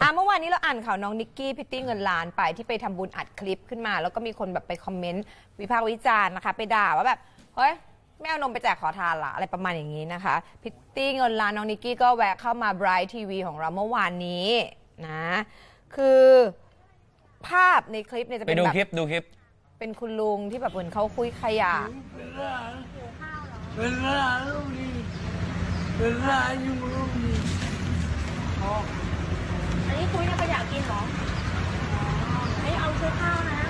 อะเมื่อวานนี้เราอ่านข่าวน้องนิกกี้พิตตี้เงินล้านไปที่ไปทำบุญอัดคลิปขึ้นมา แล้วก็มีคนแบบไปคอมเมนต์วิพากษ์วิจารณ์นะคะ ไปด่าว่าแบบเฮ้ยไม่เอานมไปแจกขอทานละอะไรประมาณอย่างนี้นะคะ พิตตี้เงินล้านน้องนิกกี้ก็แวะเข้ามาไบรท์ทีวีของเราเมื่อวานนี้นะคือภาพในคลิปเนี่ยจะไปเป็นดูแบบคลิปดูคลิป เป็นคุณลุงที่แบบเหมือนเขาคุยขยะ เป็นหน้าลูกนี่เป็นหน้าอยู่ลูกนี่ อันนี้คุยเนี่ยก็อยากกินเหรอไม่เอาซื้อข้าวนะ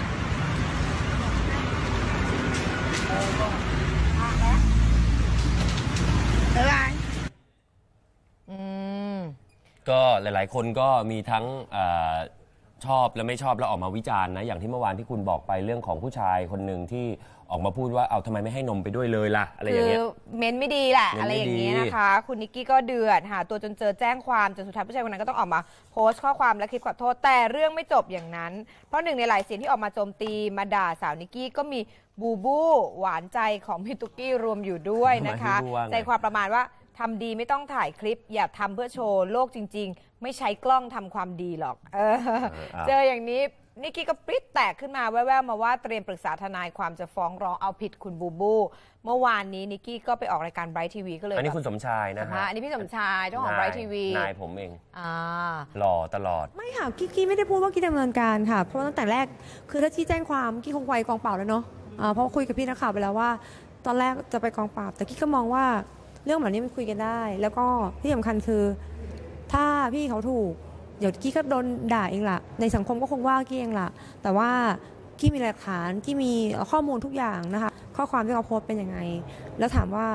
อะแล้วบ๊ายบาย อืม ก็หลาย ๆ คนก็มีทั้งเออชอบและไม่ชอบแล้วออกมาวิจารณ์นะอย่างที่เมื่อวานที่คุณบอกไปเรื่องของผู้ชายคนหนึ่งที่ออกมาพูดว่าเอาทำไมไม่ให้นมไปด้วยเลยล่ะอะไรอคืย่างอเงี้ยเม้นไม่ดีแหละเม้นไม่อะไรอย่างนี้ดีนะคะ คุณนิกกี้ก็เดือดหาตัวจนเจอแจ้งความจนสุดท้ายผู้ชายคนนั้นก็ต้องออกมาโพสต์ข้อความและคลิปขอโทษแต่เรื่องไม่จบอย่างนั้น เพราะหนึ่งในหลายเสียงที่ออกมาโจมตีมาด่าสาวนิกกี้ก็มีบูบูหวานใจของพี่ตุ๊กกี้รวมอยู่ด้วยนะคะทำไมพี่บูว่าไง ใจความประมาณว่า ทำดีไม่ต้องถ่ายคลิป อย่าทำเพื่อโชว์โลกจริง ๆ ไม่ใช้กล้องทำความดีหรอก เออเอออะเจออย่างนี้นิกกี้ก็ปริ๊ดแตกขึ้นมาแว่วๆมาว่าเตรียมปรึกษาทนายความจะฟ้องร้องเอาผิดคุณบูบู เมื่อวานนี้นิกกี้ก็ไปออกรายการไบรท์ทีวีก็เลยอันนี้แบบคุณสมชายนะสัมฮะภาษณ์อันนี้พี่สมชายเจ้าของไบรท์ทีวีนายผมเองอ่าหล่อตลอด ไม่ค่ะกี้กี้ไม่ได้พูดว่ากี้ดำเนินการค่ะ เพราะว่าตั้งแต่แรกคือถ้าที่แจ้งความกี้คงไปกองปราบแล้วเนาะอ่าเพราะว่าคุยกับพี่นักข่าวไปแล้วว่า ตอนแรกจะไปกองปราบแต่กี้ก็มองว่า เรื่องแบบนี้มันคุยกันได้ แล้วก็ที่สำคัญคือ ถ้าพี่เขาถูก เดี๋ยวกี้ก็โดนด่าเองล่ะในสังคมก็คงว่ากี้เองล่ะแต่ว่ากี้มีหลักฐานกี้มีข้อมูลทุกอย่างนะคะ ข้อความที่เขาโพสเป็นยังไง แล้วถามว่า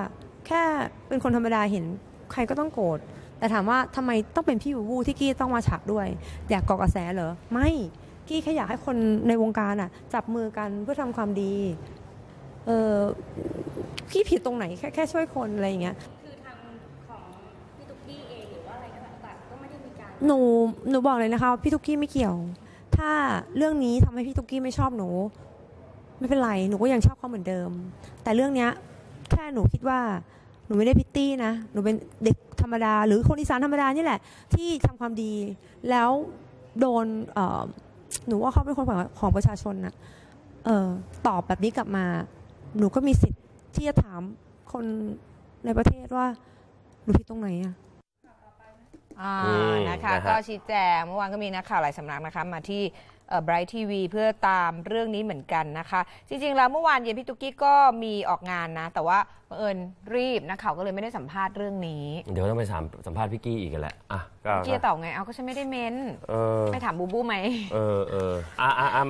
แค่เป็นคนธรรมดาเห็นใครก็ต้องโกรธแต่ถามว่าทำไมต้องเป็นพี่บูบูที่กี้ต้องมาฉากด้วย อยากก่อกระแสเหรอไม่กี้แค่อยากให้คนในวงการอะจับมือกันเพื่อทำความดี เออพี่ผิดตรงไหนแค่แค่ช่วยคนอะไรอย่างเงี้ยคือทางของพี่ตุ๊กกี้เองหรือว่าอะไรก็แล้วแต่ก็ไม่ได้มีการหนูหนูบอกเลยนะคะว่าพี่ตุ๊กกี้ไม่เกี่ยว ถ้าเรื่องนี้ทำให้พี่ตุ๊กกี้ไม่ชอบหนู ไม่เป็นไรหนูก็ยังชอบเขาเหมือนเดิม แต่เรื่องเนี้ยแค่หนูคิดว่าหนูไม่ได้พิตตี้นะ หนูเป็นเด็กธรรมดา หรือคนอีสานธรรมดานี่แหละ ที่ทำความดีแล้วโดนเอ่อหนูว่าเขาเป็นคนของของประชาชนนะเออตอบแบบนี้กลับมา หนูก็มีสิทธิ์ที่จะถามคนในประเทศว่าหนูผิดตรงไหนอะอ่าอืมนะคะนะฮะ ก็ชี้แจงเมื่อวานก็มีนักข่าวหลายสำนักนะคะมาที่ไบรท์ทีวีเพื่อตามเรื่องนี้เหมือนกันนะคะ จริง ๆ แล้วเมื่อวานเย็นพี่ตุ๊กกี้ก็มีออกงานนะ แต่ว่าบังเอิญรีบนักข่าวก็เลยไม่ได้สัมภาษณ์เรื่องนี้เดี๋ยวต้องไปสัมสัมภาษณ์พี่กี้อีกกันแหละอะก็พี่จะตอบไงเอาก็ฉันไม่ได้เม้นเออไปถามบูบูไหม เออเอออะอะอะ